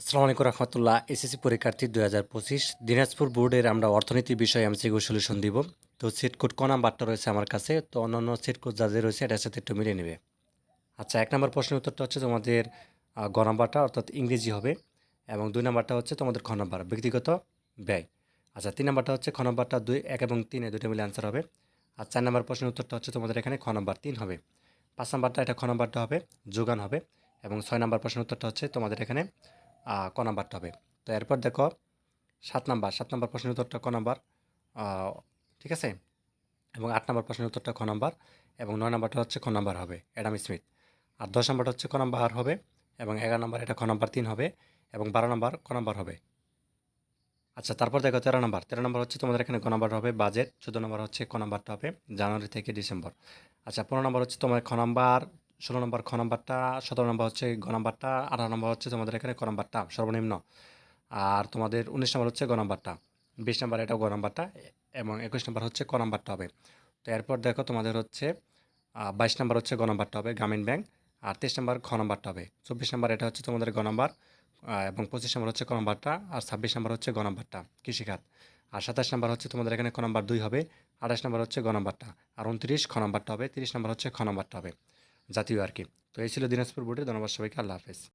আসসালামু আলাইকুম রহমতুল্লাহ। এসএসসি পরীক্ষার্থী দুই হাজার পঁচিশ, দিনাজপুর বোর্ডের আমরা অর্থনীতি বিষয়ে এমসিকিউ সলিউশন দিব। তো সিট কোড ক নাম্বারটা রয়েছে আমার কাছে, তো অন্যান্য সিট কোড যা যে রয়েছে এটার সাথে একটু মিলিয়ে নেবে। আচ্ছা এক নম্বর প্রশ্নের উত্তরটা হচ্ছে তোমাদের গ নাম্বারটা, অর্থাৎ ইংরেজি হবে, এবং দুই নাম্বারটা হচ্ছে তোমাদের খ নাম্বার, ব্যক্তিগত ব্যয়। আচ্ছা তিন নাম্বারটা হচ্ছে খ নাম্বারটা দুই, এক এবং তিনে দুটো মিলে অ্যান্সার হবে। আর চার নাম্বার প্রশ্নের উত্তরটা হচ্ছে তোমাদের এখানে খ নাম্বার তিন হবে। পাঁচ নাম্বারটা, এটা খ নাম্বারটা হবে, যোগান হবে, এবং ছয় নাম্বার প্রশ্নের উত্তরটা হচ্ছে তোমাদের এখানে ক নাম্বারটা হবে। তো এরপর দেখো, সাত নাম্বার সাত নাম্বার প্রশ্নের উত্তরটা ক নাম্বার? ঠিক আছে? এবং আট নাম্বার প্রশ্নের উত্তরটা খ নাম্বার? এবং নয় নাম্বারটা হচ্ছে খ নাম্বার হবে, অ্যাডাম স্মিথ। আর দশ নাম্বারটা হচ্ছে ক নাম্বার হবে, এবং এগারো নাম্বার এটা খ নাম্বার তিন হবে, এবং বারো নাম্বার ক নাম্বার হবে। আচ্ছা তারপর দেখো তেরো নাম্বার। তেরো নাম্বার হচ্ছে তোমাদের এখানে ক নাম্বার হবে, বাজেট। চোদ্দ নাম্বার হচ্ছে ক নাম্বারটা হবে, জানুয়ারি থেকে ডিসেম্বর। আচ্ছা পনেরো নাম্বার হচ্ছে তোমার খ নাম্বার ষোলো নম্বর খ নাম্বারটা সতেরো নম্বর হচ্ছে গ নাম্বারটা আঠারো নম্বর হচ্ছে তোমাদের এখানে ক নাম্বারটা সর্বনিম্ন আর তোমাদের উনিশ নম্বর হচ্ছে গ নাম্বারটা বিশ নম্বর এটা গ নাম্বারটা এবং একুশ নম্বর হচ্ছে ক নাম্বারটা হবে তো এরপর দেখো তোমাদের হচ্ছে বাইশ নম্বর হচ্ছে গ নাম্বারটা হবে গ্রামীণ ব্যাংক আর তেইশ নম্বর খ নাম্বারটা হবে চব্বিশ নম্বর এটা হচ্ছে তোমাদের গ নাম্বার এবং পঁচিশ নম্বর হচ্ছে ক নাম্বারটা আর ছাব্বিশ নম্বর হচ্ছে গ নাম্বারটা কৃষিখাত আর সাতাশ নম্বর হচ্ছে তোমাদের এখানে ক নাম্বার দুই হবে আঠাশ নম্বর হচ্ছে গ নাম্বারটা আর উনত্রিশ খ নাম্বারটা হবে তিরিশ নম্বর হচ্ছে খ নাম্বারটা হবে জাতীয় আর কি। তো এই ছিল দিনাজপুর বোর্ডের ধন্যবাদ সবাইকে আল্লাহ হাফেজ।